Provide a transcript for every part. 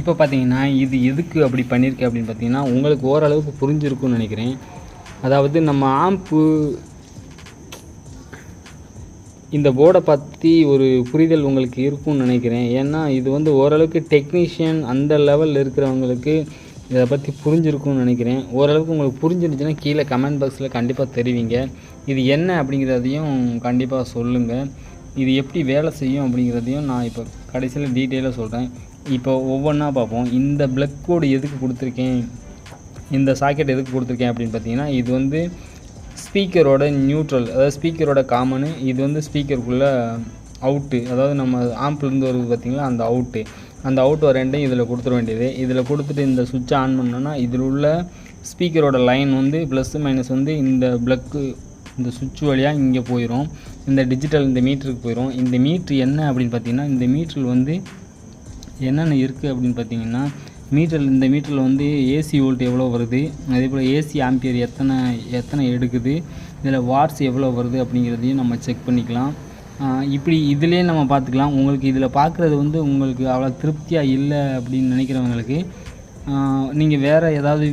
இப்போ பார்த்தீங்கன்னா இது எதுக்கு அப்படி பண்ணியிருக்கேன் அப்படின்னு பார்த்தீங்கன்னா உங்களுக்கு ஓரளவுக்கு புரிஞ்சிருக்கும்னு நினைக்கிறேன். அதாவது நம்ம ஆம்பு இந்த போர்டை பற்றி ஒரு புரிதல் உங்களுக்கு இருக்கும்னு நினைக்கிறேன். ஏன்னா இது வந்து ஓரளவுக்கு டெக்னீஷியன் அந்த லெவலில் இருக்கிறவங்களுக்கு இதை பற்றி புரிஞ்சிருக்கும்னு நினைக்கிறேன். ஓரளவுக்கு உங்களுக்கு புரிஞ்சிருந்துச்சுன்னா கீழே கமெண்ட் பாக்ஸில் கண்டிப்பாக தெரிவிங்க. இது என்ன அப்படிங்கிறதையும் கண்டிப்பாக சொல்லுங்கள் இது எப்படி வேலை செய்யும் அப்படிங்கிறதையும் நான் இப்போ கடைசியில் டீட்டெயிலாக சொல்கிறேன் இப்போ ஒவ்வொன்றா பார்ப்போம். இந்த பிளக் கோடு எதுக்கு கொடுத்துருக்கேன்? இந்த சாக்கெட் எதுக்கு கொடுத்துருக்கேன் அப்படின்னு பார்த்தீங்கன்னா இது வந்து ஸ்பீக்கரோட நியூட்ரல் அதாவது ஸ்பீக்கரோட காமனு இது வந்து ஸ்பீக்கருக்குள்ளே அவுட்டு அதாவது நம்ம ஆம்ப்லேருந்து வருது பார்த்திங்களா அந்த அவுட்டு அந்த அவுட் வர ரெண்டையும் இதில் கொடுத்துட வேண்டியது. இதில் கொடுத்துட்டு இந்த சுவிட்சை ஆன் பண்ணோன்னா இதில் உள்ள ஸ்பீக்கரோட லைன் வந்து ப்ளஸ் மைனஸ் வந்து இந்த ப்ளக்கு இந்த சுவிட்ச் வழியாக இங்கே போயிடும் இந்த டிஜிட்டல் இந்த மீட்டருக்கு போயிடும் இந்த மீட்ரு என்ன அப்படின்னு பார்த்தீங்கன்னா இந்த மீட்ரில் வந்து என்னென்ன இருக்குது அப்படின்னு பார்த்தீங்கன்னா மீட்டர் இந்த மீட்டரில் வந்து ஏசி வோல்ட் எவ்வளோ வருது? அதே போல் ஏசி ஆம்பியர் எத்தனை எத்தனை எடுக்குது? இதில் வாட்ஸ் எவ்வளோ வருது அப்படிங்கிறதையும் நம்ம செக் பண்ணிக்கலாம். இப்படி இதிலே நம்ம பார்த்துக்கலாம். உங்களுக்கு இதில் பார்க்குறது வந்து உங்களுக்கு அவ்வளோ திருப்தியாக இல்லை அப்படின்னு நினைக்கிறவங்களுக்கு நீங்கள் வேறு ஏதாவது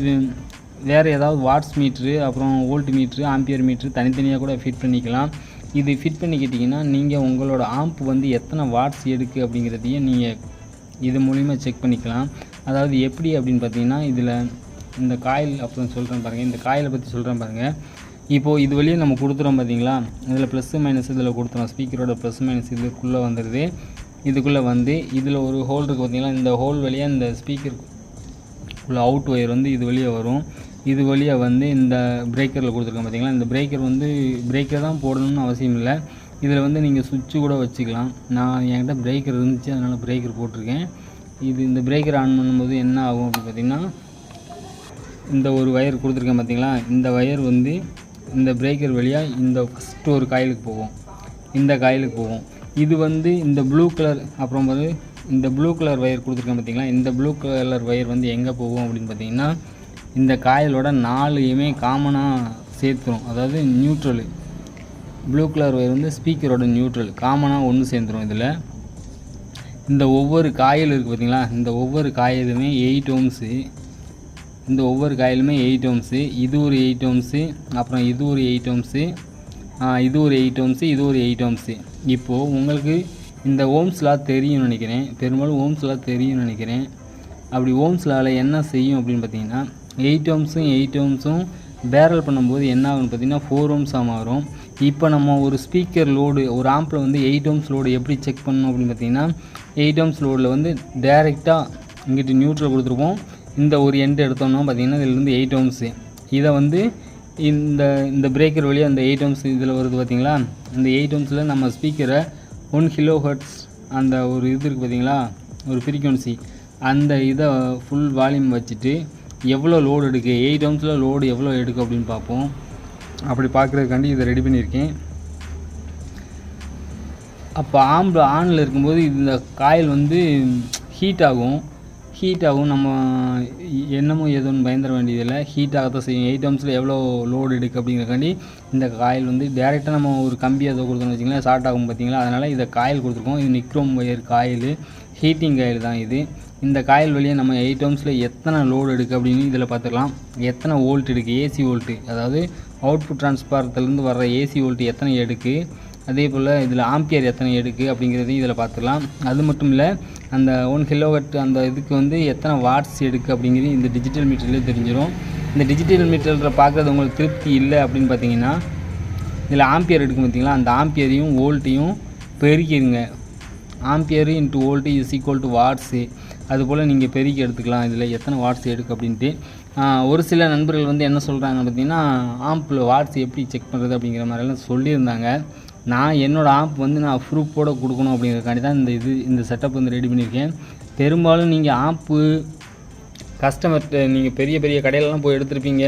வேறு ஏதாவது வாட்ஸ் மீட்ரு அப்புறம் வோல்ட் மீட்ரு ஆம்பியர் மீட்ரு தனித்தனியாக கூட ஃபிட் பண்ணிக்கலாம். இது ஃபிட் பண்ணிக்கிட்டிங்கன்னா நீங்கள் உங்களோட ஆம்ப் வந்து எத்தனை வாட்ஸ் எடுக்கு அப்படிங்கிறதையும் நீங்கள் இது மூலிமா செக் பண்ணிக்கலாம். அதாவது எப்படி அப்படின்னு பார்த்தீங்கன்னா இதில் இந்த காயில் அப்புறம் சொல்கிறேன் பாருங்கள் இந்த காயிலை பற்றி சொல்கிறேன் பாருங்கள் இப்போது இது வழியே நம்ம கொடுத்துறோம் பார்த்தீங்களா இதில் ப்ளஸ்ஸு மைனஸ் இதில் கொடுத்துறோம். ஸ்பீக்கரோட ப்ளஸ் மைனஸ் இதுக்குள்ளே வந்துடுது இதுக்குள்ளே வந்து இதில் ஒரு ஹோல் இருக்குது பார்த்தீங்களா இந்த ஹோல் வழியாக இந்த ஸ்பீக்கர் உள்ள அவுட் ஒயர் வந்து இது வழியாக வரும். இது வழியாக வந்து இந்த பிரேக்கரில் கொடுத்துருக்கோம் பார்த்தீங்களா இந்த பிரேக்கர் வந்து பிரேக்கர் தான் போடணும்னு அவசியம் இல்லை. இதில் வந்து நீங்கள் சுவிட்சு கூட வச்சுக்கலாம். நான் என்கிட்ட பிரேக்கர் இருந்துச்சு அதனால் பிரேக்கர் போட்டிருக்கேன். இது இந்த பிரேக்கர் ஆன் பண்ணும்போது என்ன ஆகும் அப்படின்னு பார்த்தீங்கன்னா இந்த ஒரு ஒயர் கொடுத்துருக்கேன் பார்த்தீங்களா? இந்த ஒயர் வந்து இந்த பிரேக்கர் வழியாக இந்த ஃபஸ்ட்டு ஒரு காயிலுக்கு போகும். இந்த காயிலுக்கு போகும். இது வந்து இந்த ப்ளூ கலர் அப்புறம் வந்து இந்த ப்ளூ கலர் வயர் கொடுத்துருக்கேன் பார்த்தீங்களா? இந்த ப்ளூ கலர் ஒயர் வந்து எங்கே போகும் அப்படின்னு பார்த்தீங்கன்னா இந்த காயிலோட நாலுயுமே காமனாக சேர்த்துரும். அதாவது நியூட்ரலு ப்ளூ கலர் ஒயர் வந்து ஸ்பீக்கரோட நியூட்ரல் காமனாக ஒன்று சேர்ந்துரும் இதில். இந்த ஒவ்வொரு காயில் இருக்குது பார்த்தீங்களா இந்த ஒவ்வொரு காயிலுமே எயிட் ஓம்ஸு இந்த ஒவ்வொரு காயிலுமே எயிட் ஓம்ஸு இது ஒரு எயிட் ஓம்ஸு அப்புறம் இது ஒரு எயிட் ஓம்ஸு இது ஒரு எயிட் ஓம்ஸு இது ஒரு எயிட் ஓம்ஸு இப்போது உங்களுக்கு இந்த ஓம்ஸ்லாம் தெரியும்னு நினைக்கிறேன். பெரும்பாலும் ஓம்ஸ்லாம் தெரியும்னு நினைக்கிறேன். அப்படி ஓம்ஸ்லால் என்ன செய்யும் அப்படின்னு பார்த்தீங்கன்னா எயிட் ஓம்ஸும் எயிட் ஓம்ஸும் பேரல் பண்ணும்போது என்ன ஆகும்னு பார்த்தீங்கன்னா ஃபோர் ஓம்ஸாக மாறும். இப்போ நம்ம ஒரு ஸ்பீக்கர் லோடு ஒரு ஆம்பில் வந்து எயிட் ஓம்ஸ் லோடு எப்படி செக் பண்ணணும் அப்படின்னு பார்த்தீங்கன்னா எயிட் ஓம்ஸ் லோடில் வந்து டேரெக்டாக இங்கிட்டு நியூட்ரல் கொடுத்துருப்போம் இந்த ஒரு எண்டு எடுத்தோம்னா பார்த்தீங்கன்னா இதுலேருந்து எயிட் ஓம்ஸு இதை வந்து இந்த இந்த பிரேக்கர் வழியாக அந்த எயிட் ஓம்ஸ் இதில் வருது பார்த்தீங்களா? இந்த எயிட் ஓம்ஸில் நம்ம ஸ்பீக்கரை ஒன் கிலோ ஹர்ட்ஸ் அந்த ஒரு இது இருக்குது பார்த்தீங்களா? ஒரு ஃப்ரீக்குவன்சி அந்த இதை ஃபுல் வால்யூம் வச்சுட்டு எவ்வளோ லோடு எடுக்கு? எயிட் ஓம்ஸில் லோடு எவ்வளோ எடுக்கு அப்படின்னு பார்ப்போம். அப்படி பார்க்குறதுக்காண்டி இதை ரெடி பண்ணியிருக்கேன். அப்போ ஆம்பு ஆனில் இருக்கும்போது இந்த காயில் வந்து ஹீட் ஆகும். ஹீட் ஆகும் நம்ம என்னமோ எதுவும் பயந்துட வேண்டியதில்லை. ஹீட் ஆகத்தான் செய்யும். எயிட் ஓம்ஸில் எவ்வளோ லோடு எடுக்கு அப்படிங்கிறக்காண்டி இந்த காயில் வந்து டேரெக்டாக நம்ம ஒரு கம்பி அதை கொடுத்தோம்னு வச்சிங்களேன் ஷார்ட் ஆகும் பார்த்தீங்களா? அதனால் இதை காயில் கொடுத்துருக்கோம். இது nichrome wire coil heating coil தான் இது. இந்த காயில் வழியாக நம்ம எயிட் ஓம்ஸில் எத்தனை லோடு எடுக்கு அப்படின்னு இதில் பார்த்துக்கலாம். எத்தனை வோல்ட் எடுக்கு ஏசி வோல்ட்டு அதாவது அவுட்புட் டிரான்ஸ்பாரத்துலேருந்து வர்ற ஏசி வோல்ட் எத்தனை எடுக்கு? அதே போல் இதில் ஆம்பியர் எத்தனை எடுக்கு? அப்படிங்கிறதையும் இதில் பார்த்துக்கலாம். அது மட்டும் இல்லை அந்த ஒன் கிலோவட் அந்த இதுக்கு வந்து எத்தனை வாட்ஸ் எடுக்கு? அப்படிங்கிறது இந்த டிஜிட்டல் மீட்டர்லேயே தெரிஞ்சிடும் இந்த டிஜிட்டல் மீட்டரில் பார்க்குறது உங்களுக்கு திருப்தி இல்லை அப்படின்னு பார்த்தீங்கன்னா இதில் ஆம்பியர் எடுக்கும் பார்த்தீங்களா? அந்த ஆம்பியரையும் வோல்ட்டையும் பெருக்கிடுங்க ampere into volt is equal to watts அதுபோல் நீங்கள் பெருக்கி எடுத்துக்கலாம். இதில் எத்தனை வாட்ஸ் எடுக்கு அப்படின்ட்டு. ஒரு சில நண்பர்கள் வந்து என்ன சொல்கிறாங்க பார்த்தீங்கன்னா ஆம்பில் வாட்ஸ் எப்படி செக் பண்ணுறது அப்படிங்கிற மாதிரிலாம் சொல்லியிருந்தாங்க. நான் என்னோடய ஆப் வந்து நான் ப்ரூஃபோட கொடுக்கணும் அப்படிங்கிறக்காண்டி தான் இந்த இது இந்த செட்டப் வந்து ரெடி பண்ணியிருக்கேன். பெரும்பாலும் நீங்கள் ஆப்பு கஸ்டமர்கிட்ட நீங்கள் பெரிய பெரிய கடையிலலாம் போய் எடுத்திருப்பீங்க.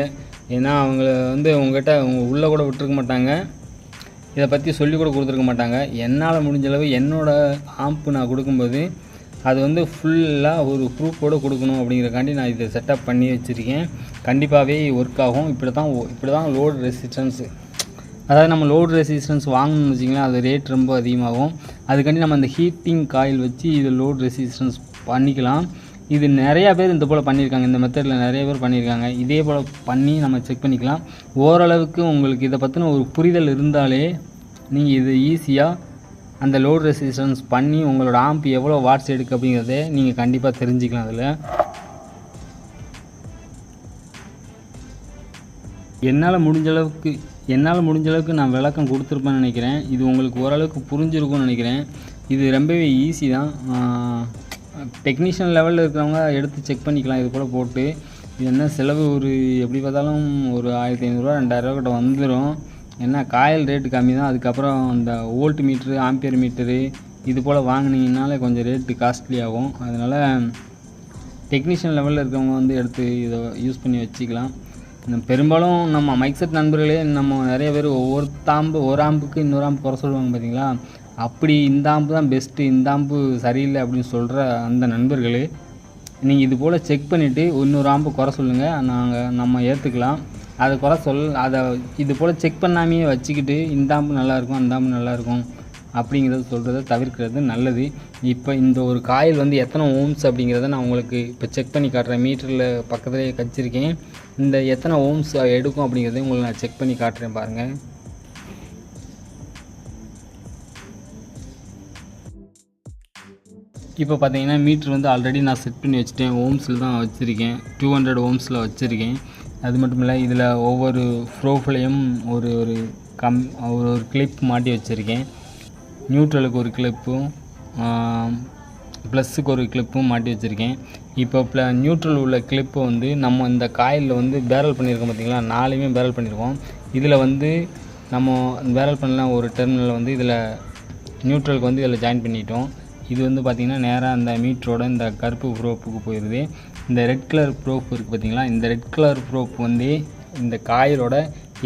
ஏன்னா அவங்கள வந்து உங்கள்கிட்ட அவங்க உள்ளே கூட விட்டுருக்க மாட்டாங்க. இதை பற்றி சொல்லி கூட கொடுத்துருக்க மாட்டாங்க. என்னால் முடிஞ்சளவு என்னோடய ஆம்ப்பு நான் கொடுக்கும்போது அது வந்து ஃபுல்லாக ஒரு ப்ரூஃபோடு கொடுக்கணும் அப்படிங்கிறக்காண்டி நான் இதை செட்டப் பண்ணி வச்சுருக்கேன். கண்டிப்பாகவே ஒர்க் ஆகும். இப்படி தான் இப்படி தான் லோடு ரெசிஸ்டன்ஸு அதாவது நம்ம லோடு ரெசிஸ்டன்ஸ் வாங்கணும்னு வச்சிங்களேன் அது ரேட் ரொம்ப அதிகமாகும். அதுக்காண்டி நம்ம அந்த ஹீட்டிங் காயில் வச்சு இது லோடு ரெசிஸ்டன்ஸ் பண்ணிக்கலாம். இது நிறையா பேர் இந்த போல் பண்ணியிருக்காங்க. இந்த மெத்தடில் நிறைய பேர் பண்ணியிருக்காங்க. இதே போல் பண்ணி நம்ம செக் பண்ணிக்கலாம். ஓரளவுக்கு உங்களுக்கு இதை பற்றின ஒரு புரிதல் இருந்தாலே நீங்கள் இது ஈஸியாக அந்த லோட் ரெசிஸ்டன்ஸ் பண்ணி உங்களோட ஆம்ப் எவ்வளோ வாட்ஸ் எடுக்கு அப்படிங்கிறத நீங்கள் கண்டிப்பாக தெரிஞ்சுக்கலாம் அதில். என்னால் முடிஞ்ச அளவுக்கு என்னால் முடிஞ்ச அளவுக்கு நான் விளக்கம் கொடுத்துருப்பேன்னு நினைக்கிறேன். இது உங்களுக்கு ஓரளவுக்கு புரிஞ்சிருக்கும்னு நினைக்கிறேன். இது ரொம்பவே ஈஸி தான். டெக்னீஷியன் லெவலில் இருக்கிறவங்க எடுத்து செக் பண்ணிக்கலாம். இது போல் போட்டு. இது என்ன செலவு? ஒரு எப்படி பார்த்தாலும் ஒரு ஆயிரத்தி ஐநூறுரூவா ரெண்டாயிரரூவா கிட்ட வந்துடும் என்ன காயல் ரேட்டு கம்மி தான். அதுக்கப்புறம் இந்த வோல்ட் மீட்ரு ஆம்பியர் மீட்டரு இது போல் வாங்கினீங்கனாலே கொஞ்சம் ரேட்டு காஸ்ட்லி ஆகும். அதனால் டெக்னீஷியன் லெவலில் இருக்கவங்க வந்து எடுத்து இதை யூஸ் பண்ணி வச்சுக்கலாம். இந்த பெரும்பாலும் நம்ம மைக் செட் நண்பர்களே நம்ம நிறைய பேர் ஒவ்வொரு தாம்பு ஒரு ஆம்புக்கு இன்னொரு ஆம்பு குறை சொல்லுவாங்க பார்த்தீங்களா அப்படி இந்த ஆம்பு தான் பெஸ்ட்டு இந்த ஆம்பு சரியில்லை அப்படின்னு சொல்கிற அந்த நண்பர்களே நீங்கள் இது போல் செக் பண்ணிவிட்டு இன்னொரு ஆம்பு குறை சொல்லுங்கள் நாங்கள் நம்ம ஏற்றுக்கலாம் அதை குறை சொல் அதை இது போல் செக் பண்ணாமையே வச்சுக்கிட்டு இந்த ஆம்பு நல்லாயிருக்கும் அந்த ஆம்பு நல்லாயிருக்கும் அப்படிங்கிறத சொல்கிறத தவிர்க்கிறது நல்லது. இப்போ இந்த ஒரு காயில் வந்து எத்தனை ஓம்ஸ் அப்படிங்கிறத நான் உங்களுக்கு இப்போ செக் பண்ணி காட்டுறேன். மீட்டரில் பக்கத்துலேயே கச்சிருக்கேன். இந்த எத்தனை ஓம்ஸ் எடுக்கும் அப்படிங்கிறத உங்களுக்கு நான் செக் பண்ணி காட்டுறேன் பாருங்கள் இப்போ பார்த்தீங்கன்னா மீட்ரு வந்து ஆல்ரெடி நான் செட் பண்ணி வச்சுட்டேன். ஓம்ஸில் தான் வச்சுருக்கேன். டூ ஹண்ட்ரட் ஓம்ஸில் வச்சுருக்கேன். அது மட்டும் இல்லை இதில் ஒவ்வொரு ப்ரோஃப்லையும் ஒரு ஒரு கம் ஒரு ஒரு கிளிப் மாட்டி வச்சுருக்கேன். நியூட்ரலுக்கு ஒரு கிளிப்பும் ப்ளஸ்ஸுக்கு ஒரு கிளிப்பும் மாட்டி வச்சுருக்கேன். இப்போ ப்ள நியூட்ரல் உள்ள கிளிப்பு வந்து நம்ம இந்த காயிலில் வந்து பேரல் பண்ணியிருக்கோம் பார்த்தீங்களா நாலுமே பேரல் பண்ணியிருக்கோம். இதில் வந்து நம்ம பேரல் பண்ணலாம் ஒரு டெர்மினல் வந்து இதில் நியூட்ரலுக்கு வந்து இதில் ஜாயின் பண்ணிட்டோம். இது வந்து பார்த்திங்கன்னா நேராக அந்த மீட்டரோட இந்த கருப்பு ப்ரோப்புக்கு போயிடுது இந்த ரெட் கலர் ப்ரோப் இருக்குது பார்த்திங்களா இந்த ரெட் கலர் ப்ரோப் வந்து இந்த காயிலோட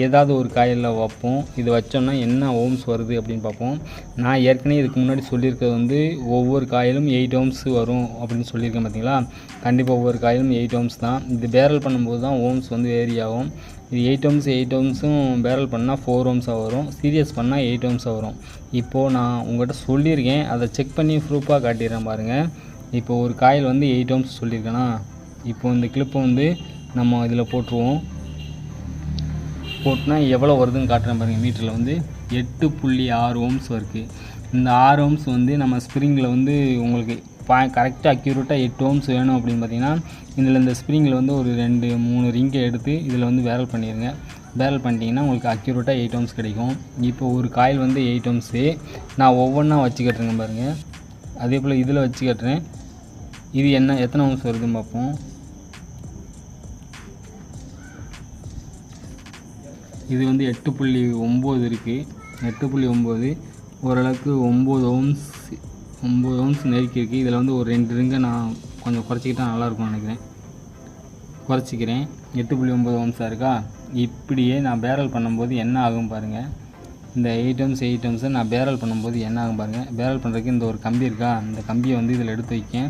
ஏதாவது ஒரு காயிலில் வைப்போம். இது வச்சோம்னா என்ன ஓம்ஸ் வருது அப்படின்னு பார்ப்போம். நான் ஏற்கனவே இதுக்கு முன்னாடி சொல்லியிருக்கிறது வந்து ஒவ்வொரு காயிலும் எயிட் ஓம்ஸ் வரும் அப்படின்னு சொல்லியிருக்கேன் பார்த்தீங்களா கண்டிப்பாக ஒவ்வொரு காயிலும் எயிட் ஓம்ஸ் தான். இது பேரல் பண்ணும்போது தான் ஓம்ஸ் வந்து வேரி ஆகும். இது எயிட் ஓம்ஸ் எயிட் ஓம்ஸும் பேரல் பண்ணால் ஃபோர் ஓம்ஸாக வரும். சீரியஸ் பண்ணால் எயிட் ஓம்ஸாக வரும். இப்போது நான் உங்கள்கிட்ட சொல்லியிருக்கேன். அதை செக் பண்ணி ப்ரூஃபாக காட்டிடுறேன் பாருங்கள் இப்போ ஒரு காயில் வந்து எயிட் ஓம்ஸ் சொல்லியிருக்கேனா? இப்போ இந்த கிளிப்பை வந்து நம்ம இதில் போட்டுருவோம். போட்டுனா எவ்வளோ வருதுன்னு காட்டுறேன் பாருங்கள் மீட்டரில் வந்து எட்டு புள்ளி ஆறு ஓம்ஸ் இருக்குது இந்த ஆறு ஓம்ஸ் வந்து நம்ம ஸ்ப்ரிங்கில் வந்து உங்களுக்கு பா கரெக்டாக அக்யூரேட்டாக எட்டு ஓம்ஸ் வேணும் அப்படின்னு பார்த்தீங்கன்னா இதில் இந்த ஸ்ப்ரிங்கில் வந்து ஒரு ரெண்டு மூணு ரிங்கை எடுத்து இதில் வந்து பேரல் பண்ணிடுங்க பேரல் பண்ணிட்டீங்கன்னா உங்களுக்கு அக்யூரேட்டாக எயிட் ஓம்ஸ் கிடைக்கும். இப்போ ஒரு காயில் வந்து எயிட் ஓம்ஸு. நான் ஒவ்வொன்றா வச்சு கட்டுறேங்க பாருங்கள் அதே போல் இதில் வச்சு கட்டுறேன். இது என்ன எத்தனை ஓம்ஸ் வருதுன்னு பார்ப்போம். இது வந்து எட்டு புள்ளி ஒம்பது இருக்குது எட்டு புள்ளி ஒம்பது ஓரளவுக்கு ஒம்பது ஓம்ஸ் ஒம்பது ஓம்ஸ் நெருக்கி இருக்குது இதில் வந்து ஒரு ரெண்டு ரிங்கை நான் கொஞ்சம் குறைச்சிக்கிட்டால் நல்லாயிருக்கும்னு நினைக்கிறேன். குறைச்சிக்கிறேன். எட்டு புள்ளி ஒம்பது ஓம்ஸாக இருக்கா? இப்படியே நான் பேரல் பண்ணும்போது என்ன ஆகும் பாருங்கள் இந்த எயிட் ஓம்ஸ் எயிட் ஓம்ஸை நான் பேரல் பண்ணும்போது என்ன ஆகும் பாருங்கள் பேரல் பண்ணுறதுக்கு இந்த ஒரு கம்பி இருக்கா? இந்த கம்பியை வந்து இதில் எடுத்து வைக்கேன்.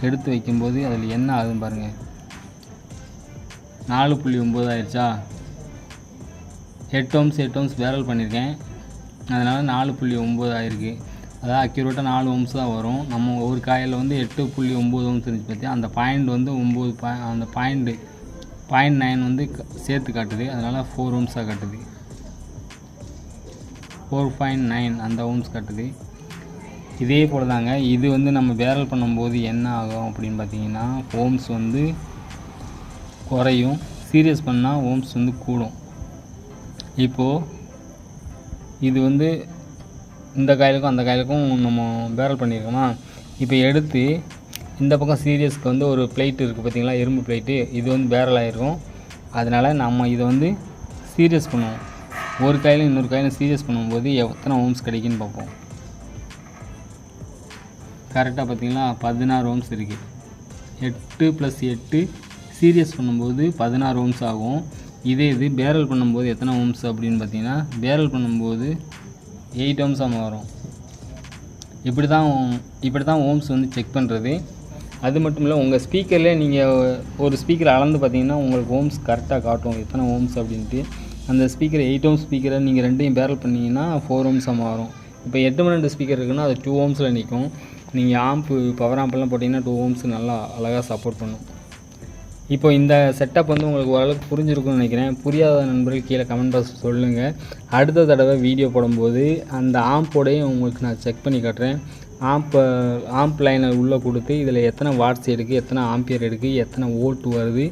எடுத்து வைக்கும்போது அதில் என்ன ஆகுதுன்னு பாருங்கள் நாலு புள்ளி ஒம்பது ஆயிடுச்சா? எட்டு ஓம்ஸ் எட்டு ஓம்ஸ் பேரல் பண்ணியிருக்கேன். அதனால் நாலு புள்ளி ஒம்பது ஆயிருக்கு. அதாவது அக்யூரேட்டாக நாலு ஓம்ஸ் தான் வரும். நம்ம ஒரு காயில் வந்து எட்டு புள்ளி ஒம்பது ஓம்ஸ் இருந்துச்சு பார்த்தியா அந்த பாயிண்ட் வந்து ஒம்பது பாய் அந்த பாயிண்ட்டு பாயிண்ட் நைன் வந்து க- சேர்த்து காட்டுது. அதனால் ஃபோர் ஓம்ஸாக காட்டுது. ஃபோர் பாயிண்ட் நைன் அந்த ஓம்ஸ் காட்டுது. இதே போல் தாங்க இது வந்து நம்ம பேரல் பண்ணும்போது என்ன ஆகும் அப்படின்னு பார்த்தீங்கன்னா ஓம்ஸ் வந்து குறையும். சீரியஸ் பண்ணால் ஓம்ஸ் வந்து கூடும். இப்போது இது வந்து இந்த காயிலுக்கும் அந்த காயிலுக்கும் நம்ம பேரல் பண்ணியிருக்கோமா? இப்போ எடுத்து இந்த பக்கம் சீரியஸ்க்கு வந்து ஒரு பிளேட் இருக்குது பார்த்திங்களா? இரும்பு பிளேட்டு. இது வந்து பேரல் ஆகிருக்கும் அதனால் நம்ம இதை வந்து சீரியஸ் பண்ணுவோம். ஒரு காயிலும் இன்னொரு காயிலும் சீரியஸ் பண்ணும்போது எத்தனை ஓம்ஸ் கிடைக்குன்னு பார்ப்போம். கரெக்டாக பார்த்தீங்களா? பதினாறு ஓம்ஸ் இருக்குது எட்டு ப்ளஸ் எட்டு சீரியஸ் பண்ணும்போது பதினாறு ஓம்ஸ் ஆகும். இதே இது பேரல் பண்ணும்போது எத்தனை ஓம்ஸ் அப்படின்னு பார்த்தீங்கன்னா பேரல் பண்ணும்போது எயிட் ஓம்ஸாக வரும் இப்படி தான் இப்படி தான் ஓம்ஸ் வந்து செக் பண்ணுறது அது மட்டும் இல்லை உங்கள் ஸ்பீக்கரில் நீங்கள் ஒரு ஸ்பீக்கர் அளந்து பார்த்தீங்கன்னா உங்களுக்கு ஓம்ஸ் கரெக்டாக காட்டும். எத்தனை ஓம்ஸ் அப்படின்ட்டு. அந்த ஸ்பீக்கர் எயிட் ஓம் ஸ்பீக்கரை நீங்கள் ரெண்டையும் பேரல் பண்ணிங்கன்னா ஃபோர் ஓம்ஸாக வரும் இப்போ எட்டு மணி ஸ்பீக்கர் இருக்குன்னா அது டூ ஓம்ஸில் நிற்கும் நீங்கள் ஆம்ப்பு பவர் ஆம்ப்லாம் போட்டிங்கன்னா டூ ஓம்ஸ் நல்லா அழகாக சப்போர்ட் பண்ணும். இப்போ இந்த செட்டப் வந்து உங்களுக்கு ஓரளவுக்கு புரிஞ்சிருக்கும்னு நினைக்கிறேன். புரியாத நண்பர்கள் கீழே கமெண்ட் பாக்ஸ் சொல்லுங்கள் அடுத்த தடவை வீடியோ போடும்போது அந்த ஆம்போடையும் உங்களுக்கு நான் செக் பண்ணி காட்டுறேன். ஆம்பை ஆம்ப் லைனை உள்ளே கொடுத்து இதில் எத்தனை வாட்ஸ் எடுக்கு எத்தனை ஆம்பியர் எடுக்கு எத்தனை வோல்ட் வருது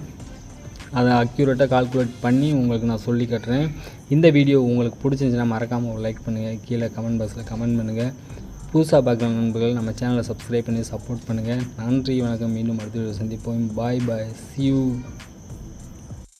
அதை அக்யூரேட்டாக கால்குலேட் பண்ணி உங்களுக்கு நான் சொல்லி காட்டுறேன். இந்த வீடியோ உங்களுக்கு பிடிச்சிருந்துச்சுன்னா மறக்காமல் ஒரு லைக் பண்ணுங்கள் கீழே கமெண்ட் பாக்ஸில் கமெண்ட் பண்ணுங்கள் புதுசாக பார்க்குற நண்பர்கள் நம்ம சேனலை சப்ஸ்கிரைப் பண்ணி சப்போர்ட் பண்ணுங்கள் நன்றி வணக்கம். மீண்டும் அடுத்த வீடியோ சந்திப்போம். பாய் பாய் சியூ